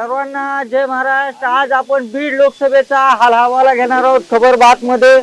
सर्वांना जय महाराष्ट्र. आज आपण बीड लोकसभेचा हाल हवाला घेणार आहोत. खबर बात मध्ये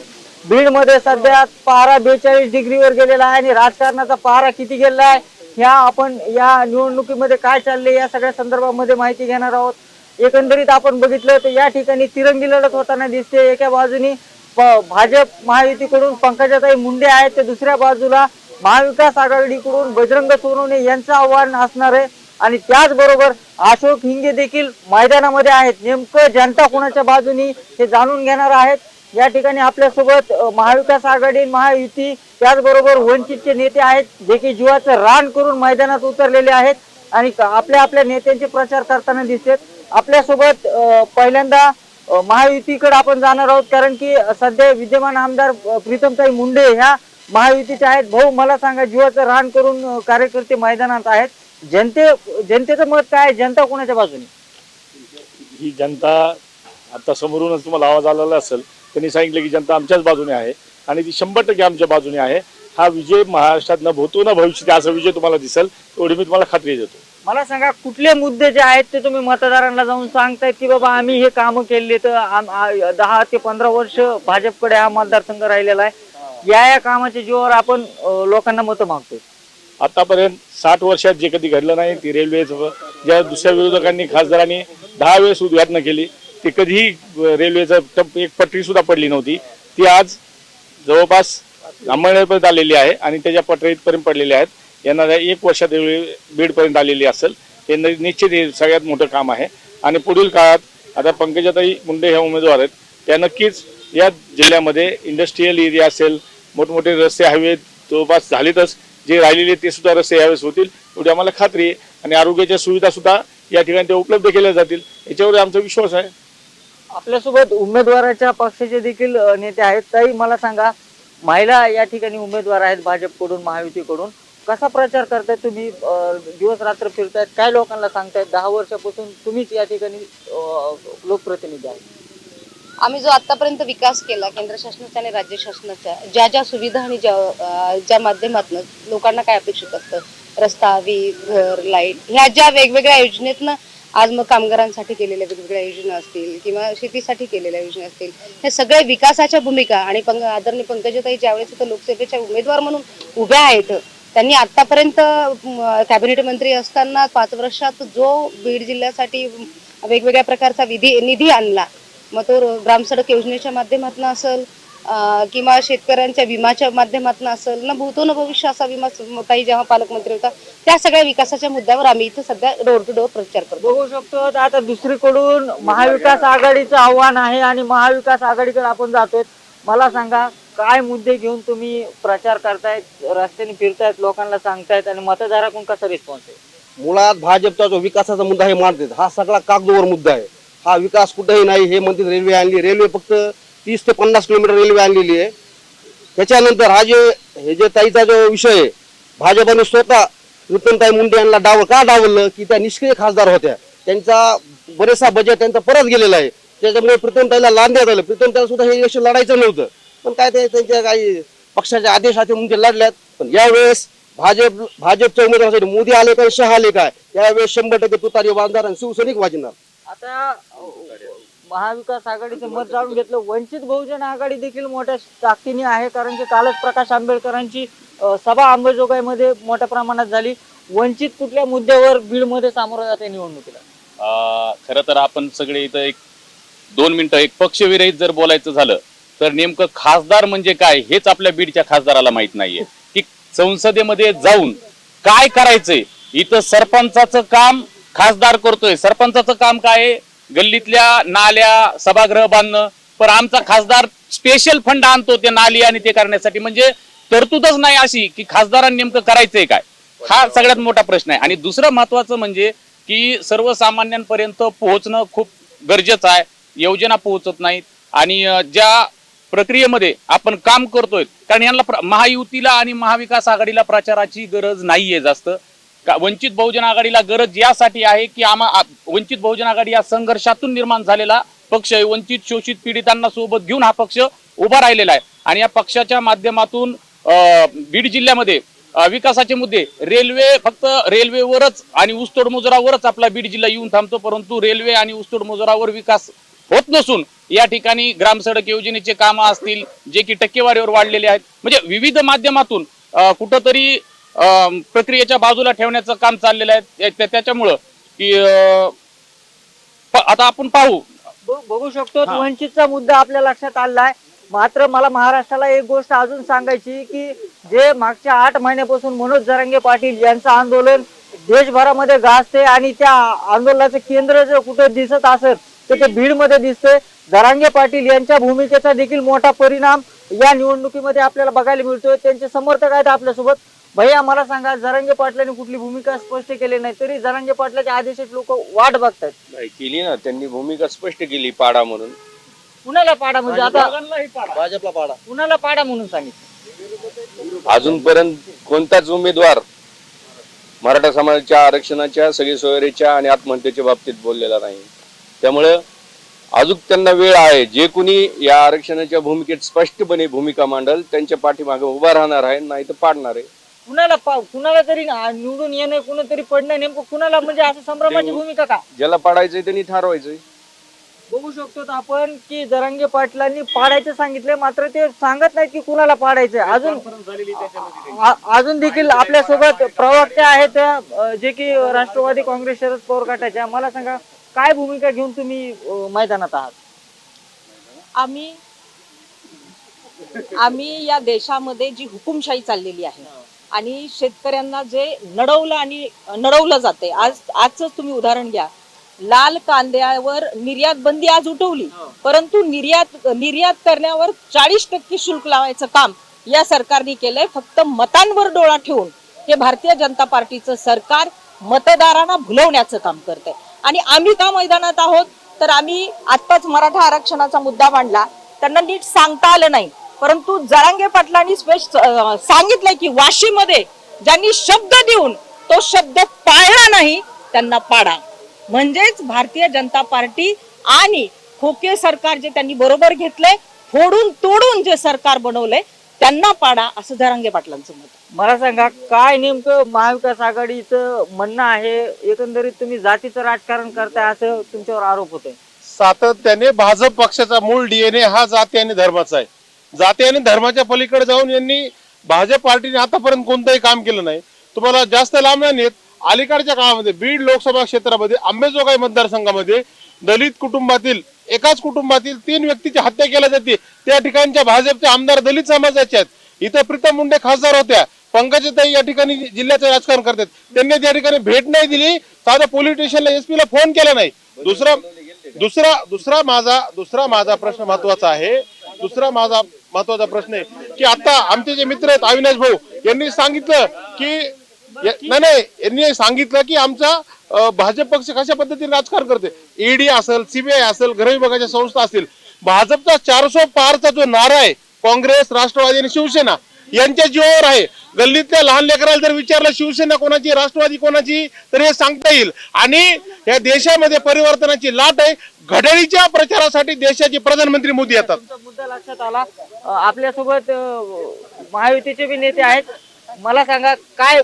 बीडमध्ये सध्या पारा बेचाळीस डिग्रीवर गेलेला आहे आणि राजकारणाचा पारा किती गेलेला आहे ह्या आपण या निवडणुकीमध्ये काय चालले या सगळ्या संदर्भामध्ये माहिती घेणार आहोत. एकंदरीत आपण बघितलं तर या ठिकाणी तिरंगी लढत होताना दिसते. एका बाजूनी प- भाजप महायुतीकडून पंकजाताई मुंडे आहेत. तर दुसऱ्या बाजूला महाविकास आघाडीकडून बजरंग सोनवणे यांचं आव्हान असणार आहे. आणि त्याचबरोबर अशोक हिंगे देखील मैदानामध्ये आहेत. नेमकं जनता कोणाच्या बाजूनी हे जाणून घेणार आहेत? या ठिकाणी आपल्यासोबत महाविकास आघाडी महायुती त्याचबरोबर वंचितचे नेते आहेत. जे की जीवाचं रान करून मैदानात उतरलेले आहेत. आणि आपल्या आपल्या नेत्यांचे प्रचार करताना दिसतात. आपल्यासोबत पहिल्यांदा महायुतीकडे आपण जाणार आहोत. कारण की सध्या विद्यमान आमदार प्रीतमताई मुंडे ह्या महायुतीचे आहेत. भाऊ मला सांगा जीवाचं रान करून कार्यकर्ते मैदानात आहेत. जनते जनतेचं मत काय? जनता कोणाच्या बाजूने? ही जनता आता समोरूनच तुम्हाला आवाज आलेला असेल त्यांनी सांगितलं की जनता आमच्याच बाजूने आहे आणि ती शंभर टक्के आमच्या बाजूने आहे. हा विजय महाराष्ट्रात न भूतो न भविष्यात असा विजय तुम्हाला दिसेल एवढी मी तुम्हाला खात्री देतो. मला सांगा कुठले मुद्दे जे आहेत ते तुम्ही मतदारांना जाऊन सांगतायत की बाबा आम्ही हे काम केले तर दहा ते पंधरा वर्ष भाजपकडे हा मतदारसंघ राहिलेला आहे. या या कामाच्या जीवावर आपण लोकांना मतं मागतोय. आतापर्यंत साठ वर्षात जे कधी घडलं नाही ती रेल्वेचं ज्या दुसऱ्या विरोधकांनी खासदारांनी दहा वेळेस उद्घाटन केली ती कधीही रेल्वेचं एक पटरी सुद्धा पडली नव्हती. ती आज जवळपास अंमळनेरपर्यंत आलेली आहे आणि त्याच्या पटरीपर्यंत पडलेल्या आहेत. येणाऱ्या एक वर्षात रेल्वे बीडपर्यंत आलेली असेल. हे निश्चित हे सगळ्यात मोठं काम आहे. आणि पुढील काळात आता पंकजाताई मुंडे हे उमेदवार आहेत. त्या नक्कीच या जिल्ह्यामध्ये इंडस्ट्रीयल एरिया असेल मोठमोठे रस्ते हायवे जवळपास झालेतच. जे राहिलेले ते सुद्धा रस्ते यावेळेस होतील. एवढी आम्हाला खात्री आहे. आणि आरोग्याच्या सुविधा सुद्धा या ठिकाणी त्या उपलब्ध केल्या जातील. याच्यावर आमचा विश्वास आहे. आपल्यासोबत उमेदवाराच्या पक्षाचे देखील नेते आहेत. ताई मला सांगा महिला या ठिकाणी उमेदवार आहेत भाजपकडून महायुतीकडून. कसा प्रचार करताय तुम्ही? दिवस रात्र फिरतायत. काय लोकांना सांगतायत? दहा वर्षापासून तुम्हीच या ठिकाणी लोकप्रतिनिधी आहेत. आम्ही जो आतापर्यंत विकास केला केंद्र शासनाचा आणि राज्य शासनाचा ज्या ज्या सुविधा आणि ज्या ज्या माध्यमातून लोकांना काय अपेक्षित असतं? रस्ता वीज घर लाइट ह्या ज्या वेगवेगळ्या योजनेतनं आज मग कामगारांसाठी केलेल्या वेगवेगळ्या योजना असतील किंवा शेतीसाठी केलेल्या योजना असतील हे सगळ्या विकासाच्या भूमिका आणि पंक आदरणीय पंकजाताई ज्यावेळेस इथं लोकसभेच्या उमेदवार म्हणून उभ्या आहेत त्यांनी आतापर्यंत कॅबिनेट मंत्री असताना पाच वर्षात जो बीड जिल्ह्यासाठी वेगवेगळ्या प्रकारचा विधी निधी आणला मग तो ग्रामसडक योजनेच्या माध्यमातून असेल किंवा शेतकऱ्यांच्या विमाच्या माध्यमातून असेल ना भूतो न भविष्य असा विमा ताई जेव्हा पालकमंत्री होता त्या सगळ्या विकासाच्या मुद्द्यावर आम्ही इथं सध्या डोर टू डोर प्रचार करतो. बघू शकतो आता दुसरीकडून महाविकास आघाडीचं आव्हान आहे आणि महाविकास आघाडीकडे आपण जातोय. मला सांगा काय मुद्दे घेऊन तुम्ही प्रचार करतायत रस्त्याने फिरतायत लोकांना सांगतायत आणि मतदाराकडून कसा रिस्पॉन्स आहे? मुळात भाजपचा जो विकासाचा मुद्दा हे मांडतात हा सगळा कागदोवर मुद्दा आहे. हा विकास कुठंही नाही. हे म्हणतात रेल्वे आणली. रेल्वे फक्त तीस ते पन्नास किलोमीटर रेल्वे आणलेली आहे. त्याच्यानंतर हा जे हे जे ताईचा जो विषय आहे भाजपाने स्वतः प्रीतमताई मुंडे यांना डाव का डावलं की त्या निष्क्रिय खासदार होत्या. त्यांचा बरेचसा बजेट त्यांचा परत गेलेला आहे. त्याच्यामुळे प्रीतमताईला लांबण्यात आलं. प्रीतमताईला सुद्धा हे यश लढायचं नव्हतं. पण काय ते त्यांच्या काही पक्षाच्या आदेशाचे म्हणजे लढल्यात. पण यावेळेस भाजप भाजपच्या उमेदवारासाठी मोदी आले काय शहा आले काय? यावेळेस शंभर टक्के तुतारी बांधणार आणि शिवसैनिक वाजणार. आता महाविकास आघाडीचं मत जाणून घेतलं. वंचित बहुजन आघाडी देखील मोठ्या ताकदीने आहे कारण की कालच प्रकाश आंबेडकरांची सभा अंबेजोगाईमध्ये मोठ्या प्रमाणात झाली. वंचित कुठल्या मुद्द्यावर बीडमध्ये सामोरं जाते निवडणुकीला? खर खरं तर आपण सगळे इथं एक दोन मिनिटं एक पक्षविरहित जर बोलायचं झालं तर नेमकं खासदार म्हणजे काय हेच आपल्या बीडच्या खासदाराला माहीत नाहीये. की संसदेमध्ये जाऊन काय करायचंय इथं सरपंचाचं काम खासदार करतोय. सरपंचाचं काम काय आहे? गल्लीतल्या नाल्या सभागृह बांधणं. पण आमचा खासदार स्पेशल फंड आणतो ते नाली आणि ते करण्यासाठी. म्हणजे तरतूदच नाही अशी की खासदारांनी नेमकं करायचंय काय? हा सगळ्यात मोठा प्रश्न आहे. आणि दुसरं महत्वाचं म्हणजे की सर्वसामान्यांपर्यंत पोहोचणं खूप गरजेचं आहे. योजना पोहोचत नाहीत. आणि ज्या प्रक्रियेमध्ये आपण काम करतोय कारण यांना प्र- महायुतीला आणि महाविकास आघाडीला प्रचाराची गरज नाहीये जास्त. वंचित बहुजन आघाडीला गरज यासाठी आहे की आम्हा वंचित बहुजन आघाडी या संघर्षातून निर्माण झालेला पक्ष आहे. वंचित शोषित पीडितांना सोबत घेऊन हा पक्ष उभा राहिलेला आहे. आणि या पक्षाच्या माध्यमातून बीड जिल्ह्यामध्ये विकासाचे मुद्दे रेल्वे फक्त रेल्वेवरच आणि ऊसतोड मजुरावरच आपला बीड जिल्हा येऊन थांबतो परंतु रेल्वे आणि ऊसतोड मजुरावर विकास होत नसून या ठिकाणी ग्रामसडक योजनेचे कामं असतील जे की टक्केवारीवर वाढलेले आहेत. म्हणजे विविध माध्यमातून कुठंतरी प्रक्रियेच्या बाजूला ठेवण्याचं काम चाललेलं आहे. त्या- त्या- त्याच्यामुळं की आता आपण पाहू. बघू शकतो वंचितचा मुद्दा आपल्या लक्षात आलाय. मात्र मला महाराष्ट्राला एक गोष्ट अजून सांगायची की जे मागच्या आठ महिन्यापासून मनोज जरांगे पाटील यांचं आंदोलन देशभरामध्ये गाजते आणि त्या आंदोलनाचं केंद्र जर कुठे दिसत असेल तर ते बीडमध्ये दिसतंय. जरांगे पाटील यांच्या भूमिकेचा देखील मोठा परिणाम या निवडणुकीमध्ये आपल्याला बघायला मिळतोय. त्यांचे समर्थक आहेत आपल्यासोबत. भैया मला सांगा जरांगे पाटलांनी कुठली भूमिका स्पष्ट केली नाही तरी जरांगे पाटलाच्या आदेशात लोक वाट बघतात. नाही केली ना. त्यांनी भूमिका स्पष्ट केली पाडा म्हणून. कुणाला पाडा म्हणजे आता भाजपला पाडा. कुणाला पाडा म्हणून सांगितलं? अजूनपर्यंत कोणताच उमेदवार मराठा समाजाच्या आरक्षणाच्या सगळी सोयरीच्या आणि आत्महत्येच्या बाबतीत बोललेला नाही. त्यामुळं अजून त्यांना वेळ आहे. जे कुणी या आरक्षणाच्या भूमिकेत स्पष्टपणे भूमिका मांडल त्यांच्या पाठीमागे उभा राहणार आहे नाही तर पाडणार आहे. कुणाला पा- कुणाला तरी ना- निवडून येणं कुणीतरी पडणं नेमकं कुणाला म्हणजे असं संभ्रमाची भूमिका का? ज्याला पाडायचंय त्यांनी ठरवायचंय. बघू शकतो आपण की जरांगे पाटलांनी पाडायचं सांगितलंय मात्र ते सांगत नाही की कुणाला पाडायचं अजून आ- अजून देखील आपल्यासोबत प्रवक्ते आहेत अं, जे की राष्ट्रवादी काँग्रेस शरद पवार गटाच्या मला सांगा काय भूमिका घेऊन तुम्ही अं, मैदानात आहात? आम्ही आम्ही या देशामध्ये जी हुकुमशाही चाललेली आहे आणि शेतकऱ्यांना जे नडवलं आणि नडवलं जाते आज आजच तुम्ही उदाहरण घ्या. लाल कांद्यावर निर्यात बंदी आज उठवली. परंतु निर्यात निर्यात करण्यावर चाळीस टक्के शुल्क लावायचं काम या सरकारने केलंय. फक्त मतांवर डोळा ठेवून हे भारतीय जनता पार्टीचं सरकार मतदारांना भुलवण्याचं काम करतंय. आणि आम्ही का मैदानात आहोत? तर आम्ही आत्ताच मराठा आरक्षणाचा मुद्दा मांडला. त्यांना नीट सांगता आलं नाही. परंतु जरांगे पाटलांनी सांगितलंय की वाशीमध्ये ज्यांनी शब्द देऊन तो शब्द पाळला नाही त्यांना पाडा. म्हणजेच भारतीय जनता पार्टी आणि खोके सरकार जे त्यांनी बरोबर घेतलंय फोडून तोडून जे सरकार बनवलंय त्यांना पाडा असं जरांगे पाटलांचं मत आहे. मला सांगा काय नेमकं महाविकास आघाडीचं म्हणणं आहे? एकंदरीत तुम्ही जातीचं राजकारण करताय असं तुमच्यावर आरोप होतोय. सातत्याने भाजप पक्षाचा मूळ डीएनए हा जाती आणि धर्माचा आहे. जाती आणि धर्माच्या पलीकडे जाऊन यांनी भाजप पार्टीने आतापर्यंत कोणतंही काम केलं नाही. तुम्हाला जास्त लांब नाही अलीकडच्या काळामध्ये बीड लोकसभा क्षेत्रामध्ये आंबेजोगाई मतदारसंघामध्ये दलित कुटुंबातील एकाच कुटुंबातील तीन व्यक्तीची हत्या केल्या जाते. त्या ठिकाणच्या भाजपचे आमदार दलित समाजाचे आहेत. इथं प्रीतम मुंडे खासदार होत्या. पंकजाताई या ठिकाणी जिल्ह्याचं राजकारण करतात. त्यांनी त्या ठिकाणी भेट नाही दिली. साधा पोलीस स्टेशनला एसपी ला फोन केला नाही. दुसरा दुसरा दुसरा माझा दुसरा माझा प्रश्न महत्त्वाचा आहे. दुसरा माझा महत्त्वाचा प्रश्न आहे की आता आमचे जे मित्र आहेत अविनाश भाऊ यांनी सांगितलं की नाही नाही यांनी सांगितलं की आमचा भाजप पक्ष कशा पद्धतीने राजकारण करते? ईडी असेल सीबीआय असेल गृह विभागाच्या संस्था असतील. भाजपचा चारसो पारचा जो नारा आहे काँग्रेस राष्ट्रवादी आणि शिवसेना यांच्या जीवावर आहे. गल्लीतल्या लहान लेकराला जर विचारलं शिवसेना कोणाची राष्ट्रवादी कोणाची? तर हे सांगता येईल. आणि या देशामध्ये परिवर्तनाची लाट आहे. घड्याळीच्या प्रचारासाठी देशाचे प्रधानमंत्री मोदी येतात. मुद्दा लक्षात आला. आपल्यासोबत महायुतीचे बी नेते आहेत. मला सांगा काय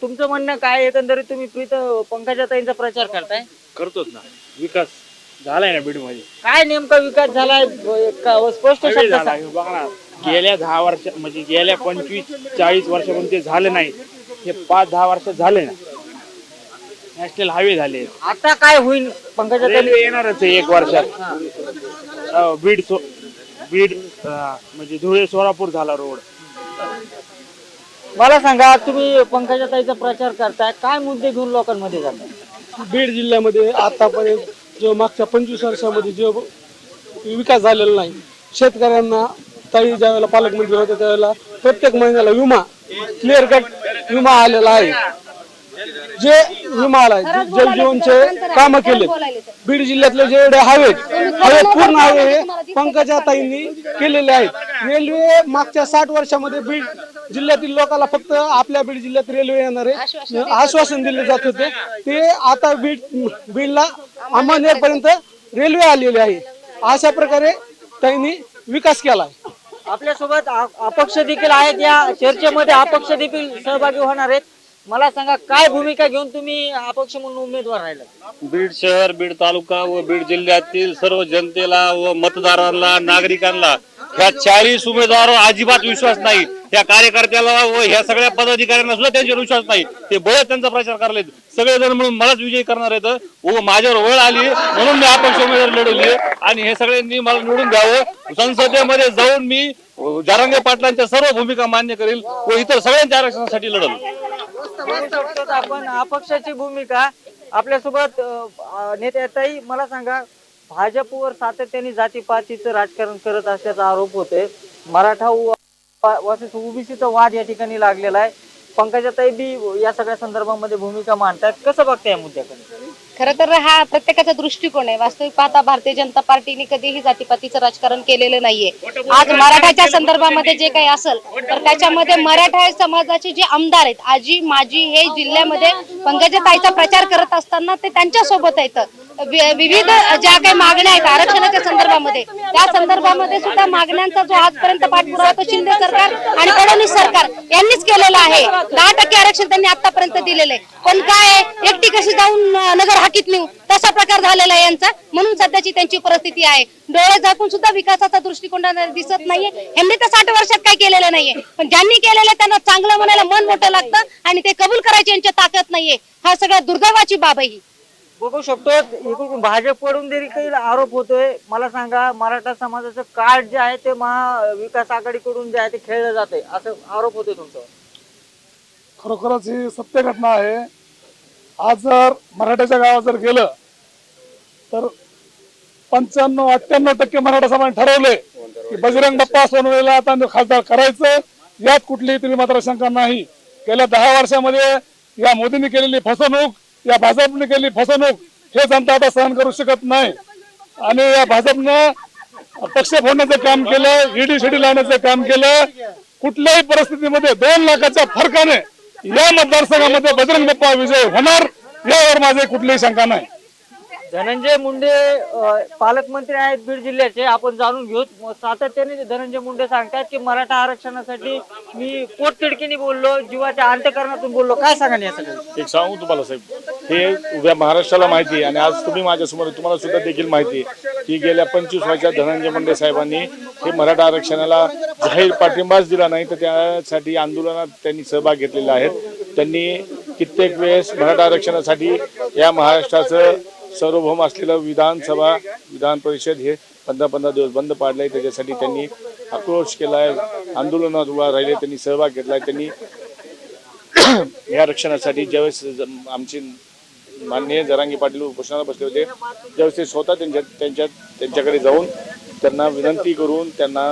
तुमचं म्हणणं काय एकंदरीत तुम्ही प्रीत पंकजाताईंचा प्रचार करताय? करतोच ना. विकास झालाय ना बीडमध्ये काय नेमका विकास झालाय? स्पष्ट सांगा. बघा ना गेल्या दहा वर्ष म्हणजे गेल्या पंचवीस चाळीस वर्षापासून ते झालं नाही. हे पाच दहा वर्ष झाले ना. नॅशनल हायवे झाले. आता काय होईल? पंकजाताई रेल्वे येणारच आहे एक वर्षात. बीड सो बीड अं, म्हणजे धुळे सोलापूर झाला रोड. मला सांगा तुम्ही पंकजाताईचा प्रचार करताय काय मुद्दे घेऊन लोकांमध्ये जाताय बीड जिल्ह्यामध्ये आतापर्यंत जो मागच्या पंचवीस वर्षामध्ये जो विकास झालेला नाही शेतकऱ्यांना ताई ज्यावेळेला पालकमंत्री होते त्यावेळेला प्रत्येक महिन्याला विमा क्लिअर कट विमा आलेला आहे. जे विमा आलाय जल जीवनचे काम केले बीड जिल्ह्यातले जेवढे हवेत हवे पूर्ण हवे हे पंकजा ताईंनी केलेले आहेत. रेल्वे मागच्या साठ वर्षामध्ये बीड जिल्ह्यातील लोकांना फक्त आपल्या बीड जिल्ह्यात रेल्वे येणारे आश्वासन दिले जात होते. ते आता बीड बीडला अंमळनेरपर्यंत रेल्वे आलेली आहे. अशा प्रकारे त्यांनी विकास केला आपल्यासोबत आ- अपक्ष देखील आहेत. या चर्चेमध्ये अपक्ष देखील सहभागी होणार आहेत. मला सांगा काय भूमिका घेऊन तुम्ही अपक्ष म्हणून उमेदवार राहिला बीड शहर बीड तालुका व बीड जिल्ह्यातील सर्व जनतेला व मतदारांना नागरिकांना ह्या चाळीस उमेदवारावर अजिबात विश्वास नाही. त्या कार्यकर्त्याला व ह्या सगळ्या पदाधिकाऱ्यांना सुद्धा त्यांच्यावर विश्वास नाही. ते बळच त्यांचा प्रचार करायला सगळेजण म्हणून मलाच विजयी करणार आहेत. व माझ्यावर वेळ आली म्हणून मी अपक्ष उमेदवार लढवली आणि हे सगळ्यांनी मला निवडून द्यावं. संसदेमध्ये जाऊन मी जारांगे पाटलांच्या सर्व भूमिका मान्य करेल व इतर सगळ्यांच्या आरक्षणासाठी लढल. बघू आपण अपक्षाची भूमिका आपल्यासोबत अ, नेत्याताई मला सांगा भाजपवर सातत्याने जातीपातीचं राजकारण करत असल्याचा आरोप होतोय. मराठा वर्सेस ओबीसीचा वाद या ठिकाणी लागलेला आहे. पंकजाताई बी या सगळ्या संदर्भामध्ये भूमिका मांडतात कसं बघताय या मुद्द्याकडे? खर तर हा प्रत्येकाचा दृष्टिकोन आहे. वास्तविक पाहता भारतीय जनता पार्टीने कधीही जातीपातीचं राजकारण केलेलं नाहीये. आज मराठाच्या संदर्भामध्ये जे काही असेल तर त्याच्यामध्ये मराठा समाजाचे जे आमदार आहेत आजी माजी हे जिल्ह्यामध्ये पंकजाताईचा प्रचार करत असताना ते त्यांच्यासोबत आहेत. विविध ज्या काही मागण्या आहेत आरक्षणाच्या संदर्भामध्ये त्या संदर्भामध्ये सुद्धा मागण्यांचा जो आजपर्यंत पाठपुरावा तो शिंदे सरकार आणि फडणवीस सरकार यांनीच केलेला आहे. दहा टक्के आरक्षण त्यांनी आतापर्यंत दिलेलं आहे. पण काय एकटी कशी जाऊन नगर हाकीत नेऊ? तसा प्रकार झालेला आहे यांचा. म्हणून सध्याची त्यांची परिस्थिती आहे. डोळे झाकून सुद्धा विकासाचा दृष्टिकोन दिसत नाहीये. यांनी तर साठ वर्षात काही केलेलं नाहीये. पण ज्यांनी केलेलं त्यांना चांगलं म्हणायला मन मोठं लागतं आणि ते कबूल करायची यांच्या ताकद नाहीये. हा सगळ्यात दुर्दैवाची बाब आहे ही. बघू शकतो. इकडून भाजपकडून काही आरोप होतोय. मला सांगा मराठा समाजाचं कार्ड जे आहे ते महाविकास आघाडीकडून जे आहे ते खेळलं जाते असं आरोप होतोय तुमचं. खरोखरच ही सत्य घटना आहे. आज जर मराठ्याच्या गावात जर गेलं तर पंच्याण्णव अठ्ठ्याण्णव टक्के मराठा समाज ठरवले की बजरंग बाप्पा सोनवलेला आता खासदार करायचं यात कुठलीही तुम्ही मात्र शंका नाही. गेल्या दहा वर्षामध्ये या मोदींनी केलेली फसवणूक या भाजपने केली फसवणूक. हे जनता आता सहन करू शकत नाही. आणि या भाजपनं पक्ष फोडण्याचं काम केलं ईडी शिडी लावण्याचं काम केलं. कुठल्याही परिस्थितीमध्ये दोन लाखाच्या फरकाने या मतदारसंघामध्ये बजरंग बाप्पा विजय होणार यावर माझे कुठलीही शंका नाही. धनंजय मुंडे पालकमंत्री आहेत बीड जिल्ह्याचे. आपण जाणून घेऊ. सातत्याने धनंजय मुंडे सांगतात की मराठा आरक्षणासाठी मी पोटतिडकीने बोललो जीवाच्या अंतकरणातून बोललो. काय सांगाल या एक सांगू तुम्हाला साहेब. हे उद्या महाराष्ट्राला माहिती आहे आणि आज तुम्ही माझ्यासमोर आहे, तुम्हाला सुद्धा देखील माहिती आहे की गेल्या पंचवीस वर्षात धनंजय मुंडे साहेबांनी हे मराठा आरक्षणाला जाहीर पाठिंबाच दिला नाही. तर त्यासाठी आंदोलनात त्यांनी सहभाग घेतलेला आहे. त्यांनी कित्येक वेळेस मराठा आरक्षणासाठी या महाराष्ट्राचं सार्वभौम असलेलं विधानसभा विधान परिषद हे पंधरा पंधरा दिवस बंद पाडलंय. त्याच्यासाठी त्यांनी आक्रोश केलाय आंदोलनात उभा राहिले त्यांनी सहभाग घेतलाय. त्यांनी या आरक्षणासाठी ज्यावेळेस ज- आमचे माननीय जरांगी पाटील उपोषणाला बसले होते ज्यावेळेस ते स्वतः त्यांच्या त्यांच्या त्यांच्याकडे जाऊन त्यांना विनंती करून त्यांना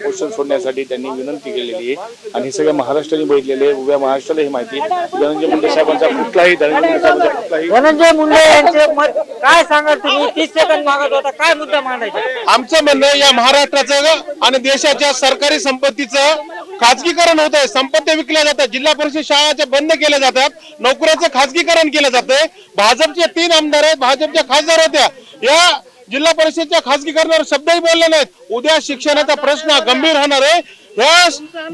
उपोषण सोडण्यासाठी त्यांनी विनंती केलेली आहे. आणि हे सगळं महाराष्ट्राने बघितलेले आहे. उभ्या महाराष्ट्राला ही माहिती. धनंजय मुंडे साहेबांचा कुठलाही धनंजय मुंडे साहेबांचा कुठलाही धनंजय मुंडे यांचे मत काय सांगाल तुम्ही? तीस सेकंद मागत होता. काय मुद्दा मांडायचा? आमचं म्हणणं आहे, या महाराष्ट्राचं आणि देशाच्या सरकारी संपत्तीचं खाजगीकरण होत आहे. संपत्ती विकल्या जातात. जिल्हा परिषद शाळाच्या बंद केल्या जातात. नोकऱ्याचं खाजगीकरण केलं जातंय. भाजपचे तीन आमदार आहेत. भाजपच्या खासदार होत्या. या जिल्हा परिषदच्या खासगीकरणावर शब्दही बोलले नाहीत. उद्या शिक्षणाचा प्रश्न गंभीर होणार आहे.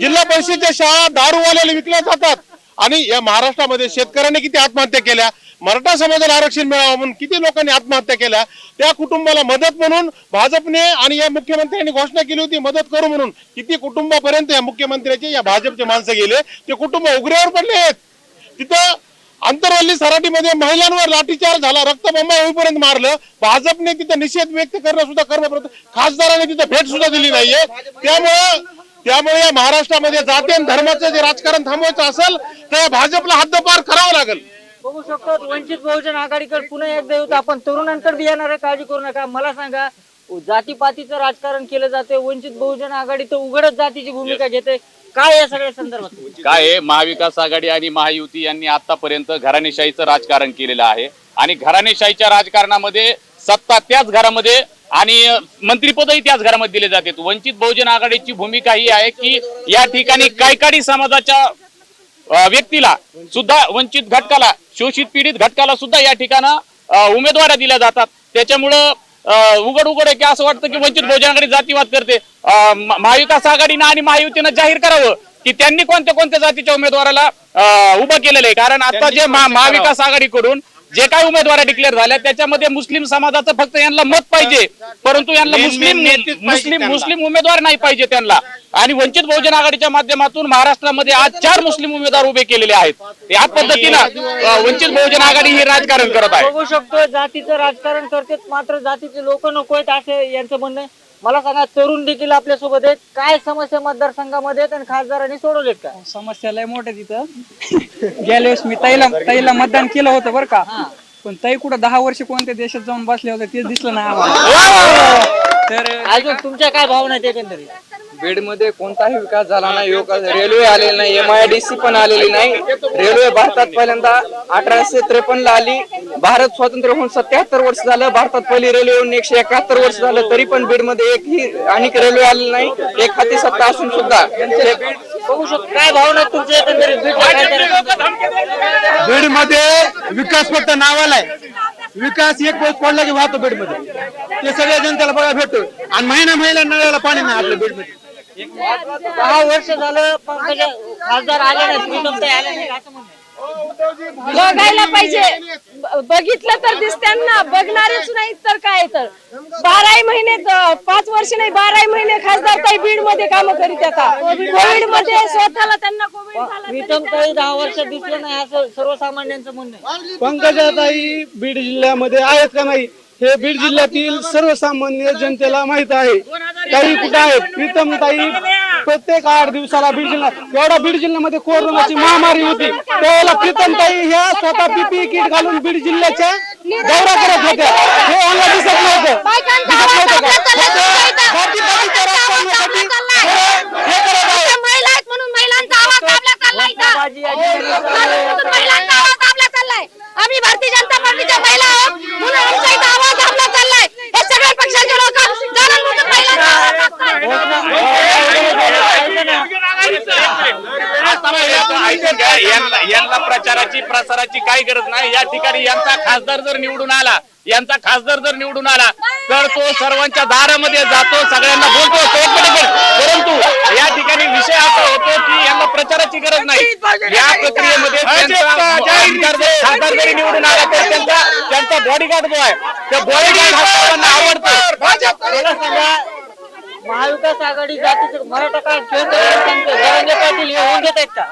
जिल्हा परिषदच्या शाळा दारूवाल्याला विकल्या जातात. आणि या महाराष्ट्रामध्ये शेतकऱ्यांनी किती आत्महत्या केल्या? मराठा समाजाला आरक्षण मिळावं म्हणून किती लोकांनी आत्महत्या केल्या? त्या कुटुंबाला मदत म्हणून भाजपने आणि या मुख्यमंत्र्यांनी घोषणा केली होती मदत करू म्हणून. किती कुटुंबापर्यंत या मुख्यमंत्र्याचे या भाजपचे माणसं गेले? ते कुटुंब उघड्यावर पडले आहेत. तिथं आंतरवल्ली सराटीमध्ये महिलांवर लाठीचार झाला. रक्तबंबा होईपर्यंत मारलं. भाजपने तिथं निषेध व्यक्त करणं सुद्धा कर्मप्रत खासदाराने तिथं भेट सुद्धा दिली नाहीये. त्यामुळं त्यामुळे या महाराष्ट्रामध्ये जाती आणि धर्माचं जे राजकारण थांबवायचं असेल तर या भाजपला हद्दपार करावं लागेल. बघू शकतो वंचित बहुजन आघाडीकडे पुन्हा एकदा येऊ आपण तरुणांकडे येणार आहे काळजी करू नका. मला सांगा जातीपातीचं राजकारण केलं जाते वंचित बहुजन आघाडी तर उघडच जातीची भूमिका घेते काय या सगळ्या संदर्भात? काय आहे? महाविकास आघाडी आणि महायुती यांनी आतापर्यंत घराणेशाहीचं राजकारण केलेलं आहे. आणि घराणेशाहीच्या राजकारणामध्ये सत्ता त्याच घरामध्ये आणि मंत्रीपदही मंत्रिपदही त्याच घरामध्ये दिले जाते. वंचित बहुजन आघाडीची भूमिका ही आहे की या ठिकाणी कायकाडी समाजाच्या व्यक्तीला सुद्धा वंचित घटकाला शोषित पीडित घटकाला सुद्धा या ठिकाणं उमेदवार उमेदवाऱ्या दिल्या जातात. त्याच्यामुळं उघड उघड आहे की असं वाटतं की वंचित बहुजन आघाडी जातीवाद करते. महाविकास आघाडीनं आणि महायुतीनं जाहीर करावं की त्यांनी कोणत्या कोणत्या जातीच्या उमेदवाराला उभं केलेलं आहे. कारण आता जे महा- महाविकास आघाडीकडून जे काही उमेदवार डिक्लेअर झाल्या त्याच्यामध्ये मुस्लिम समाजाचं फक्त यांना मत पाहिजे. परंतु यांना मुस्लिम मुस्लिम मुस्लिम उमेदवार नाही पाहिजे त्यांना. आणि वंचित बहुजन आघाडीच्या माध्यमातून महाराष्ट्रामध्ये आज चार मुस्लिम उमेदवार उभे केलेले आहेत. या पद्धतीनं वंचित बहुजन आघाडी हे राजकारण करत आहे. बघू शकतो जातीचं राजकारण करते मात्र जातीचे लोक नको आहेत असं यांचं म्हणणं. मला सांगा तरुण देखील आपल्यासोबत आहेत. काय समस्या मतदारसंघामध्ये आहेत आणि खासदारांनी सोडवलेत का? समस्या लय मोठ्या तिथं गेल्या वेळेस मी ताईला ताईला मतदान केलं होतं बरं का. पण ताई कुठं दहा वर्ष कोणत्या देशात जाऊन बसले होते तेच दिसलं नाही आम्हाला. तर अजून तुमच्या काय भावना आहेत एकंदरीत? बीडमध्ये कोणताही विकास झाला नाही योग- रेल्वे आलेली नाही एम आय डी सी पण आलेली नाही. रेल्वे भारतात पहिल्यांदा अठराशे त्रेपन्न ला आली. भारत स्वातंत्र्य होऊन सत्याहत्तर वर्ष झालं. भारतात पहिली रेल्वे येऊन एकशे एकाहत्तर वर्ष झालं. तरी पण बीडमध्ये एकही आणि रेल्वे आलेली नाही. एक हाती सत्ता असून सुद्धा. बीड बघू शकतो. काय भावना तुमच्या? बीडमध्ये विकास फक्त नावाला आहे. विकास एक पाऊस पडला की वाहतो बीडमध्ये ते सगळ्या जनतेला बघा भेटतो आणि महिना महिला नळाला पाणी नाही आपल्या बीडमध्ये दहा वर्ष झालं पंकजा खासदार आले नाही आले असं म्हणणं आहे. बघायला पाहिजे. ब- बघितलं तर दिसत्यांना बघणारेच नाही तर काय तर. बाराही महिने द- पाच वर्ष नाही बाराही महिने खासदार काही बीडमध्ये काम करीत आता. कोविडमध्ये स्वतःला त्यांना कोविड झाला प्रीतमताई दहा वर्ष दिसलं नाही असं सर्वसामान्यांचं म्हणणं आहे. पंकजाताई बीड जिल्ह्यामध्ये आहेत का नाही? हे बीड जिल्ह्यातील सर्वसामान्य जनतेला माहीत आहे. काही कुठे आहेत? प्रीतमताई प्रत्येक आठ दिवसाला बीड जिल्हा एवढा बीड जिल्ह्यामध्ये कोरोनाची महामारी होती. त्यावेळेला प्रीतमताई ह्या स्वतः पीपी किट घालून बीड जिल्ह्याच्या दौरा करत होत्या. हे यांना दिसत नव्हतं. दिसत का? महिलांचा आवाज आम्ही भारतीय जनता पार्टीच्या महिला आहोत. म्हणून आमचा इथं आवाज आपला चाललाय. हे सगळ्या पक्षाचे लोक जाणून बुजून यांना प्रचाराची प्रसाराची काही गरज नाही. या ठिकाणी यांचा खासदार जर निवडून आला यांचा खासदार जर निवडून आला तर तो सर्वांच्या दारामध्ये जातो सगळ्यांना बोलतो. परंतु या ठिकाणी विषय असा होतो की यांना प्रचाराची गरज नाही. या प्रक्रियेमध्ये जर- निवडून आला तर त्यांचा त्यांचा बॉडीगार्ड जो आहे त्या बॉडीगार्ड हा सर्वांना आवडतो. महाविकास आघाडी जातीचे मराठा पाटील हे होऊन देत आहेत का?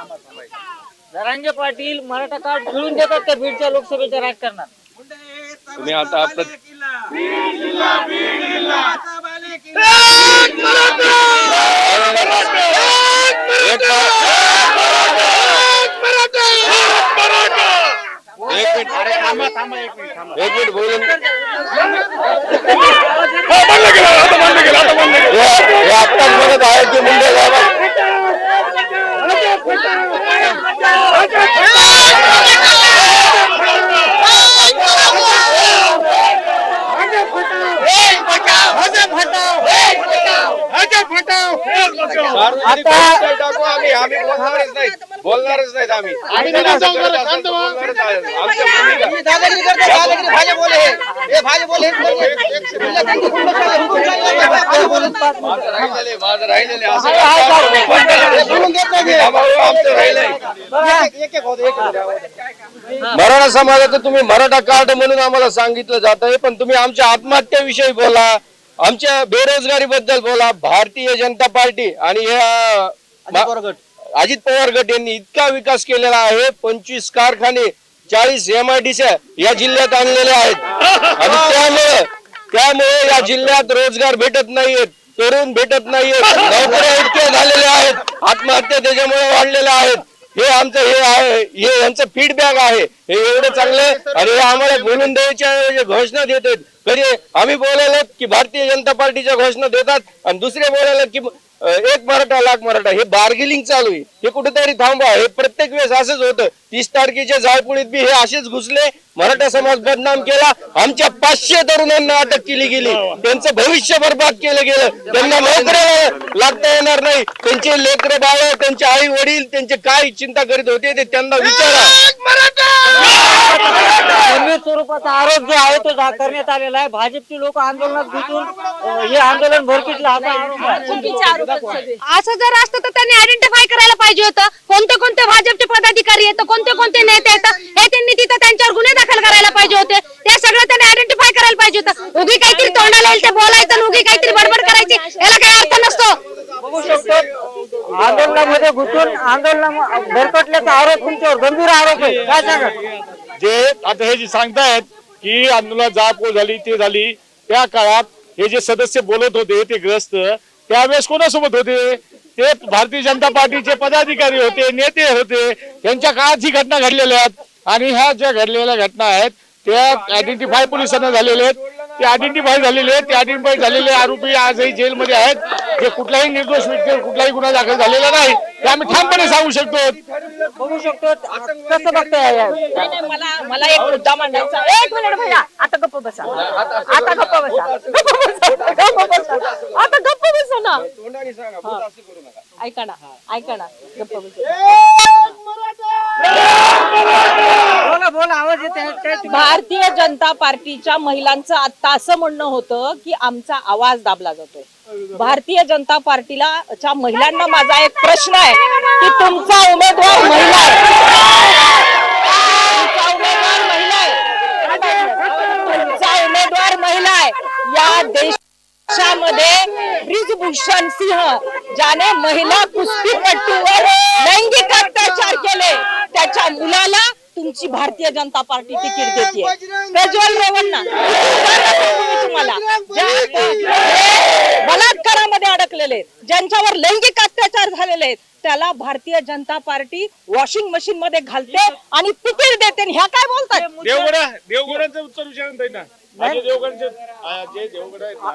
जरांगे पाटील मराठा काळ खेळून देतात का बीडच्या लोकसभेच्या राजकारणात? तुम्ही आता प्रत- एक मिनिट एक मिनिट बोलून हे- हे आत्ताच म्हणत आहे की मुंडे साहेब टाकू आम्ही आम्ही बोलणारच नाही माझं राहिलेले माझं राहिलेले. असं आमचं राहिलंय. मराठा समाजाचं तुम्ही मराठा कार्ड म्हणून आम्हाला सांगितलं जात आहे पण तुम्ही आमच्या आत्महत्याविषयी बोला आमच्या बेरोजगारी बद्दल बोला. भारतीय जनता पार्टी आणि ह्या अजित पवार गट यांनी इतका विकास केलेला आहे पंचवीस कारखाने चाळीस एम आय डी या जिल्ह्यात आणलेले आहेत. आणि त्यामुळे त्यामुळे या जिल्ह्यात रोजगार भेटत नाहीयेत तरुण भेटत नाहीयेत नोकऱ्या इतक्या झालेल्या आहेत आत्महत्या त्याच्यामुळे वाढलेल्या आहेत. हे आमचं हे आहे हे यांचं फीडबॅक आहे. हे एवढं चांगलं आणि हे आम्हाला बोलून द्यायच्या घोषणा देत आहेत कधी आम्ही बोलायला की भारतीय जनता पार्टीच्या घोषणा देतात आणि दुसरे बोलायला की एक मराठा लाख मराठा हे बार्गेनिंग चालू आहे. हे कुठेतरी थांबवा. हे प्रत्येक वेळेस असंच होतं. तीस तारखेच्या जाळपुळीत बी हे असेच घुसले. मराठा समाज बदनाम केला. आमच्या पाचशे तरुणांना अटक केली गेली. त्यांचं भविष्य बर्बाद केलं गेलं. त्यांना नोकऱ्या लागता येणार नाही. त्यांचे लेकर बाळ त्यांचे आई वडील त्यांचे काय चिंता करीत होते ते त्यांना विचारा. गंभीर स्वरूपाचा आरोप जो आहे तो करण्यात आलेला आहे. भाजपची लोक आंदोलनात घुसून हे आंदोलन भरकीटलं असा आरोप आहे असं जर असतं तर त्यांनी आयडेंटिफाय करायला पाहिजे होतं. कोणते कोणते भाजपचे पदाधिकारी आहेत कोणते कोणते नेते आहेत हे त्यांनी तिथं त्यांच्यावर गुन्हे दाखल करायला पाहिजे होते. ते सगळं त्यांनी आयडेंटिफाय करायला पाहिजे होतं. उगी काहीतरी तोंडाला येईल ते बोलायचं उगी काहीतरी बडबड करायची. याला काही अर्थ नसतो. बघू शकतो. आंदोलनामध्ये घुसून आंदोलन भरकटल्याचा आरोप तुमच्यावर गंभीर आरोप आहे. काय सांगा? जे आता हे जे सांगतायत की आंदोलन जाळपोळ झाली ते झाली. त्या काळात हे जे सदस्य बोलत होते ते ग्रस्त त्यावेळेस कोणासोबत होते? ते भारतीय जनता पार्टीचे पदाधिकारी होते नेते होते. त्यांच्या काळात ही घटना घडलेल्या आहेत आणि ह्या ज्या घडलेल्या घटना आहेत त्या आयडेंटिफाय पोलिसांना झालेले आहेत. ते आयडेंटिफाय झालेले आहेत. ते आयडेंटिफाय झालेले आरोपी आजही जेलमध्ये आहेत. जे कुठलाही निर्दोष व्यक्तीवर कुठलाही गुन्हा दाखल झालेला नाही. ते आम्ही ठामपणे सांगू शकतो. बघू शकतो. कसं बघताय या- नाही, नाही, मला मला एक मुद्दा मांडायचा. एक मिनिट भैया आता गप्प बसा. आता गप्प बसा गप्प बसा गप्प बसा आता गप्प बसा ऐका ना ऐका ना. गप्प बसा. बोला बोला आवाज येत भारतीय जनता पार्टीच्या महिलांचं आता असं म्हणणं होतं की आमचा आवाज दाबला जातोय. भारतीय जनता पार्टीला च्या महिलांना माझा एक प्रश्न आहे की तुमचा उमेदवार महिला आहे. तुमचा उमेदवार महिला आहे. तुमचा उमेदवार महिला आहे. या देशामध्ये ब्रिजभूषण सिंह ज्याने महिला कुस्तीपट्टूवर लैंगिक अत्याचार केले त्याच्या मुलाला तुमची भारतीय जनता पार्टी तिकीट देते प्रज्वल रेवण्णा तुम्हाला. बलात्कारामध्ये अडकलेले आहेत, ज्यांच्यावर लैंगिक अत्याचार झालेले आहेत त्याला Bharatiya Janata party washing machine मध्ये घालते आणि तिकीट देते. आणि ह्या काय बोलतात? देवगडा देवगडांचं उत्तर विचारून ताई ना. माझे देवगडचे आ, जे देवगड आहेत ना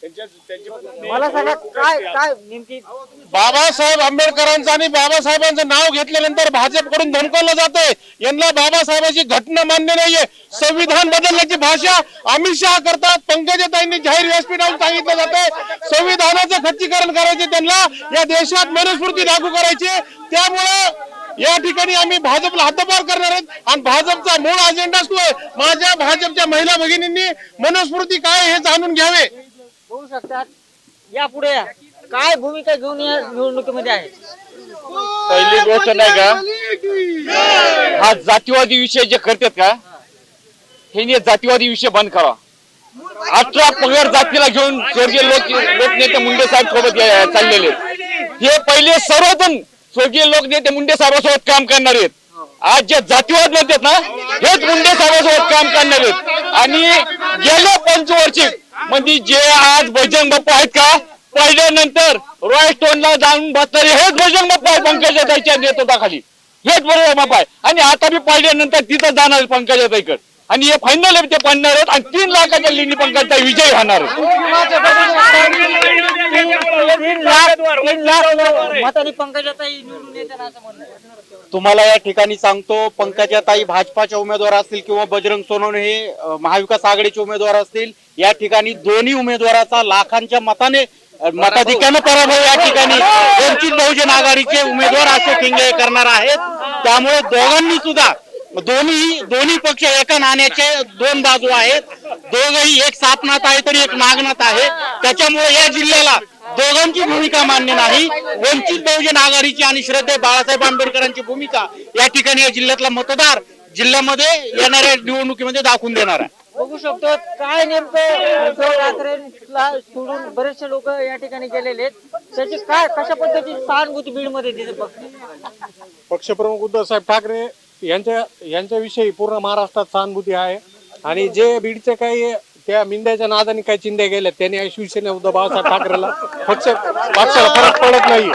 त्यांच्या त्यांची मला सांगा काय काय नेमकी बाबासाहेब आंबेडकरांचं आणि बाबासाहेबांचं नाव घेतल्यानंतर भाजपकडून धमकावलं जाते यांना बाबासाहेबांची घटना मान्य नाहीये. संविधान बदलण्याची भाषा अमित शहा करतात. पंकजाताईंनी जाहीर व्यासपीठावर सांगितलं जाते संविधानाचं खच्चीकरण करायचे त्यांना. या देशात मनुस्मृती लागू करायची. त्यामुळे या ठिकाणी आम्ही भाजपला हद्दपार करणार आहेत. आणि भाजपचा मूळ अजेंडा असतोय माझ्या भाजपच्या महिला भगिनींनी मनुस्मृती काय हे जाणून घ्यावे. बघू शकतात. या पुढे काय भूमिका घेऊन या निवडणुकीमध्ये आहे? पहिली गोष्ट नाही का? हा जातीवादी विषय जे करतात का हे जातीवादी विषय बंद करा अठरा पगड जातीला घेऊन स्वर्गीय लोक लोकनेते मुंडे साहेब सोबत या- चाललेले आहेत. हे पहिले सर्वजण स्वर्गीय लोकनेते मुंडे साहेबांसोबत काम करणार आहेत. आज जे जातीवाद म्हणतात ना हेच मुंडे साहेबांसोबत काम करणार आहेत. आणि गेल्या पंचवर्षी म्हणजे जे आज बजरंग बाप्पा आहेत का पहिल्यानंतर रॉय स्टोनला जाऊन बसणारे हेच बजरंग बाप्पा आहे पंकजाताईच्या नेतृत्वाखाली. हेच बरोबर बाप्पा आहे आणि आता मी पाहिल्यानंतर तिथं जाणार आहे पंकजाताईकडे आणि हे फायनल ते पडणार आहेत. आणि तीन लाखाच्या लिंडी पंकजाताई विजयी होणार. तुम्हाला या ठिकाणी सांगतो पंकजाताई भाजपाच्या उमेदवार असतील किंवा बजरंग सोनवणे हे महाविकास आघाडीचे उमेदवार असतील या ठिकाणी दोन्ही उमेदवाराचा लाखांच्या मताने मताधिक्यानं पराभव या ठिकाणी वंचित बहुजन आघाडीचे उमेदवार असे ठिंगे करणार आहेत. त्यामुळे दोघांनी सुद्धा दोन्ही दोन्ही पक्ष एका नाण्याचे दोन बाजू आहेत. दोघही एक सापनाथ आहे तरी एक नागनाथ आहे. त्याच्यामुळे या जिल्ह्याला दोघांची भूमिका मान्य नाही. वंचित बहुजन आघाडीची आणि श्रद्धे बाळासाहेब आंबेडकरांची भूमिका या ठिकाणी या जिल्ह्यातला मतदार जिल्ह्यामध्ये येणाऱ्या निवडणुकीमध्ये दाखवून देणार आहे. बघू शकतो काय नेमकं ठाकरेंला सोडून बरेचसे लोक या ठिकाणी गेलेले आहेत. त्याची काय कशा पद्धतीची सहानुभूती बीडमध्ये बघ. पक्षप्रमुख उद्धव साहेब ठाकरे यांच्या यांच्याविषयी पूर्ण महाराष्ट्रात सहानुभूती आहे. आणि जे बीडचे काही त्या मिंद्याच्या नादाने काही चिंध्या गेल्या त्यांनी शिवसेना उद्धव बाळासाहेब ठाकरेला पक्ष पक्षाला फरक पडत नाही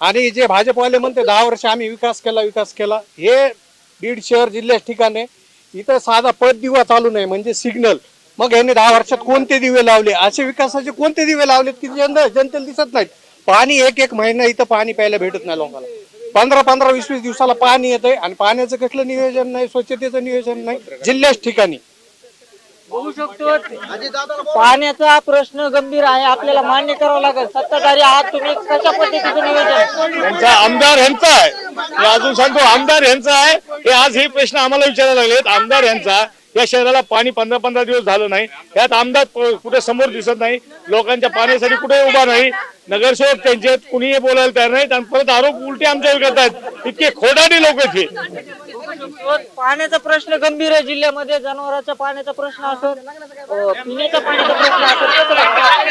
आणि जे भाजपवाले म्हणते दहा वर्ष आम्ही विकास केला विकास केला हे बीड शहर जिल्ह्यात ठिकाणे इथं साधा पद दिवा चालू नाही म्हणजे सिग्नल. मग यांनी दहा वर्षात कोणते दिवे लावले? असे विकासाचे कोणते दिवे लावलेत की जनतेला दिसत नाहीत? पाणी एक एक महिना इथं पाणी प्यायला भेटत नाही लोकांना. पंधरा पंधरा वीस वीस दिवसाला पाणी येतंय आणि पाण्याचं कसलं नियोजन नाही स्वच्छतेचं नियोजन नाही जिल्ह्याच ठिकाणी. बघू शकतो. पाण्याचा प्रश्न गंभीर आहे. आपल्याला मान्य करावं लागेल. सत्ताधारी आहात तुम्ही. कशा पद्धतीचं नियोजन? यांचा आमदार यांचा आहे. मी अजून सांगतो आमदार यांचा आहे. हे आज हे प्रश्न आम्हाला विचारायला लागलेत. आमदार यांचा या शहराला पाणी पंधरा पंधरा दिवस झालं नाही. यात आमदार कुठे समोर दिसत नाही. लोकांच्या पाण्यासाठी कुठे उभा नाही. नगरसेवक त्यांचे कुणीही बोलायला तयार नाहीत आणि परत आरोप उलटे आमच्यावर करतायत. इतके खोडाडी लोक हे. पाण्याचा प्रश्न गंभीर आहे जिल्ह्यामध्ये. जनावरांचा पाण्याचा प्रश्न असेल अं, पिण्याच्या पाण्याचा प्रश्न बघताय?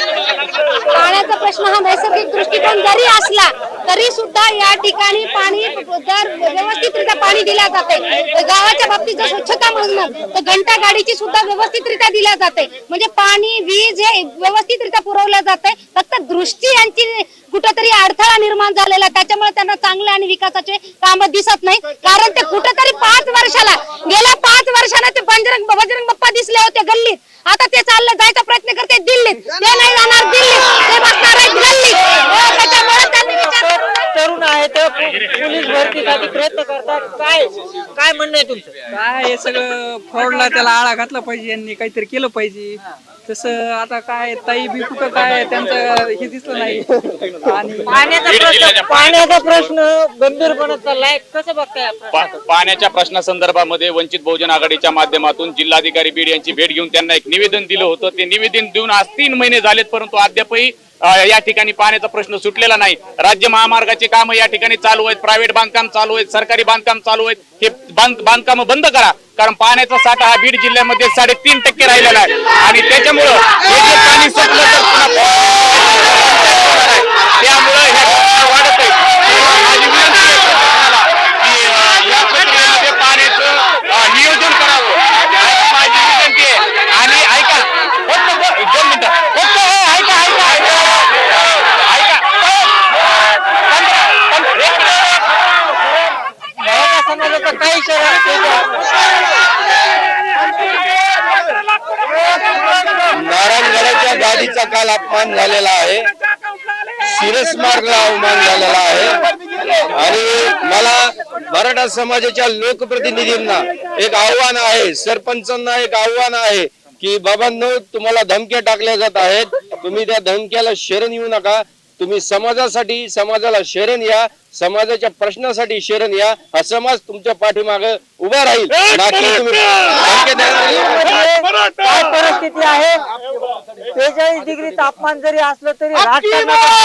पाण्याचा प्रश्न हा नैसर्गिक दृष्टिकोन जरी असला तरी सुद्धा या ठिकाणी पाणी जर व्यवस्थितरित्या पाणी दिल्या जाते तर गावाच्या बाबतीत जर स्वच्छता म्हणून तर घंटा गाडीची सुद्धा व्यवस्थितरित्या दिल्या जाते. म्हणजे पाणी वीज हे व्यवस्थितरित्या पुरवलं जाते. फक्त दृष्टी यांची कुठंतरी अडथळा निर्माण झालेला आहे. त्याच्यामुळे त्यांना चांगले आणि विकासाचे काम दिसत नाही कारण ते कुठंतरी पाच वर्षाला गेल्या पाच वर्षाला ते बजरंग बजरंग बाप्पा दिसले होते गल्लीत. आता ते चाललं जायचा प्रयत्न करते दिल्लीत. ते नाही जाणार दिल्लीत. ते बसणार आहेत गल्लीत. हो, त्याच्यामुळे त्यांनी विचार तरुण आहे तर पोलीस भरतीसाठी प्रयत्न करतात. काय? काय म्हणणं आहे तुमचं? काय हे सगळं फ्रॉडला त्याला आळा घातला पाहिजे यांनी काहीतरी केलं पाहिजे. तसं आता काय ताई बी कुठं काय त्यांचं हे दिसलं नाही. आणि पाण्याचा प्रश्न पाण्याचा प्रश्न गंभीर बनत चाललाय. कसं बघताय आपण? पा- पाण्याच्या प्रश्नासंदर्भामध्ये वंचित बहुजन आघाडीच्या माध्यमातून जिल्हाधिकारी बीड यांची भेट घेऊन त्यांना एक निवेदन दिलं होतं. ते निवेदन देऊन आज तीन महिने झालेत परंतु अद्यापही अ, या ठिकाणी पाण्याचा प्रश्न सुटलेला नाही. राज्य महामार्गाचे काम या ठिकाणी चालू आहेत प्रायव्हेट बांधकाम चालू आहेत सरकारी बांधकाम चालू आहेत. हे बांधकाम बंद करा. कारण पाण्याचा साठा हा बीड जिल्ह्यामध्ये साडेतीन टक्के राहिलेला आहे. आणि त्याच्यामुळं हे जे पाणी सुटलं तर पुन्हा त्यामुळं हे प्रश्न वाढत आहे माझी विनंती आहे प्रशासनाला की अ, या प्रक्रियेमध्ये पाण्याचं अ, नियोजन करावं अशी माझी विनंती आहे आणि ऐका फक्त दो- दोन मिनिटं फक्त हो, ऐका ऐका ऐका ऐका हो. पंधरा- पंधरा- एक मिनिट. नारायणगडाच्या गादीचा काल अपमान झालेला आहे. सिरस मार्गला अवमान झालेला आहे. आणि मला मराठा समाजाच्या लोकप्रतिनिधींना एक आव्हान आहे सरपंचांना एक आव्हान आहे की बाबांनो तुम्हाला धमक्या टाकल्या जात आहेत. तुम्ही त्या धमक्याला शरण येऊ नका. तुम्ही समाजासाठी समाजाला शरण या समाजाच्या प्रश्नासाठी शरण या हा समाज तुमच्या पाठीमाग उभा राहील. काय परिस्थिती आहे? बेचाळीस डिग्री तापमान जरी असलं तरी राजकारणाचा!